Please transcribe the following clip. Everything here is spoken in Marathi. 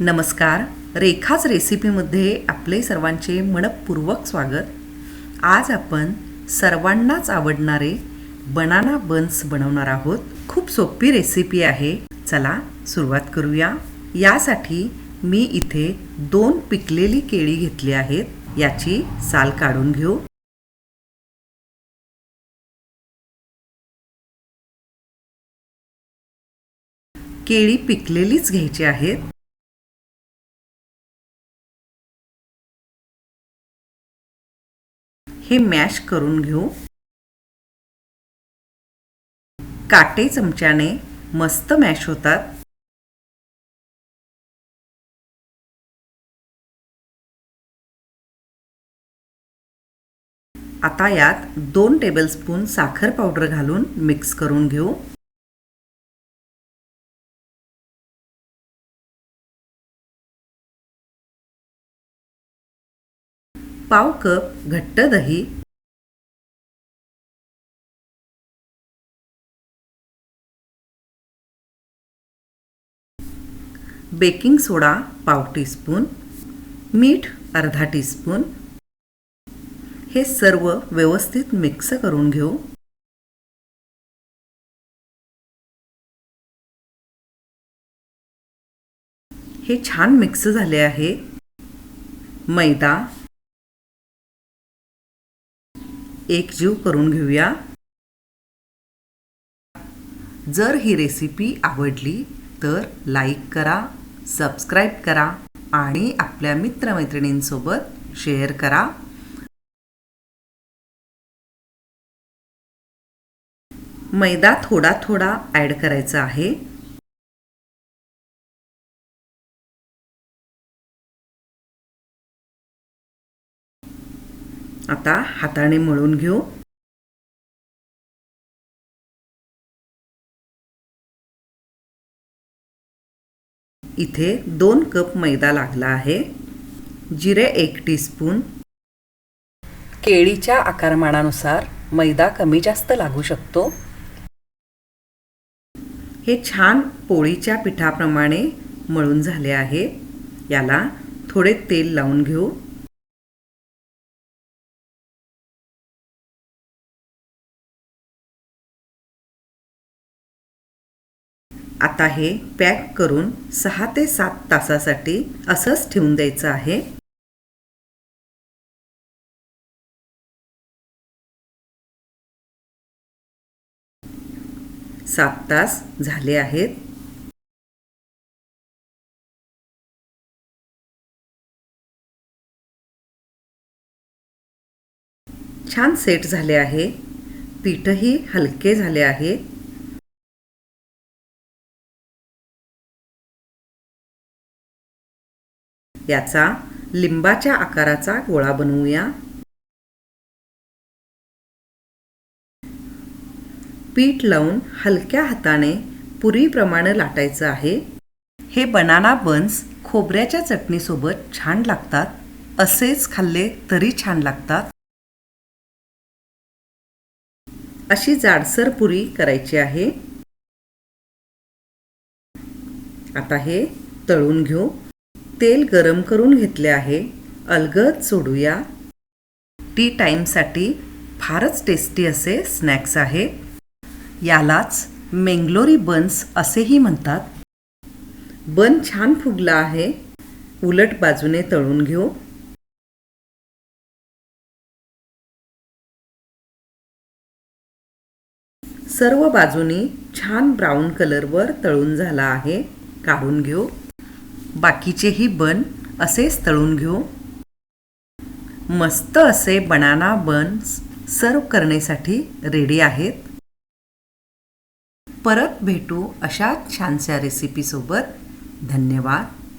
नमस्कार. रेखाच रेसिपीमध्ये आपले सर्वांचे मनपूर्वक स्वागत. आज आपण सर्वांनाच आवडणारे बनाना बन्स बनवणार आहोत. खूप सोपी रेसिपी आहे. चला सुरुवात करूया. यासाठी मी इथे दोन पिकलेली केळी घेतली आहेत. याची साल काढून घेऊ. केळी पिकलेलीच घ्यायची आहेत. हे मॅश करून घेऊ. काटे चमच्याने मस्त मॅश होतात. आता यात दोन टेबलस्पून साखर पावडर घालून मिक्स करून घेऊ. पाव कप घट्ट दही. बेकिंग सोडा पाव टीस्पून. मीठ अर्धा टीस्पून. हे सर्व व्यवस्थित मिक्स करून घेऊ. हे छान मिक्स झाले आहे. मैदा एकजीव करून घेऊया. जर ही रेसिपी आवडली तर लाईक करा सबस्क्राईब करा आणि आपल्या मित्रमैत्रिणींसोबत शेअर करा. मैदा थोडा थोडा ॲड करायचा आहे. आता हाताने मळून घेऊ. इथे दोन कप मैदा लागला आहे. जिरे एक टीस्पून केळीच्या आकारमानानुसार मैदा कमी जास्त लागू शकतो. हे छान पोळीच्या पिठाप्रमाणे मळून झाले आहे. याला थोडे तेल लावून घेऊ. आता हे पॅक करून सहा ते सात तासासाठी असंच ठेवून द्यायचं आहे. सात तास झाले आहेत. छान सेट झाले आहे. पीठही हलके झाले आहे. याचा लिंबाच्या आकाराचा गोळा बनवूया. पीठ लावून हलक्या हाताने पुरीप्रमाणे लाटायचं आहे. हे बनाना बन्स खोबऱ्याच्या चटणीसोबत छान लागतात. असेच खाल्ले तरी छान लागतात. अशी जाडसर पुरी करायची आहे. आता हे तळून घेऊ. तेल गरम करून घेतले आहे. अलगद सोडूया. टी टाईमसाठी फारच टेस्टी असे स्नॅक्स आहे. यालाच मेंगलोरी बन्स असेही म्हणतात. बन छान फुगला आहे. उलट बाजूने तळून घेऊ. सर्व बाजूनी छान ब्राऊन कलरवर तळून झाला आहे. काढून घेऊ. बाकीचेही बन असेच तळून घेऊ. मस्त असे बनाना बन्स सर्व करण्यासाठी रेडी आहेत. परत भेटू अशाच छानशा रेसिपीसोबत धन्यवाद.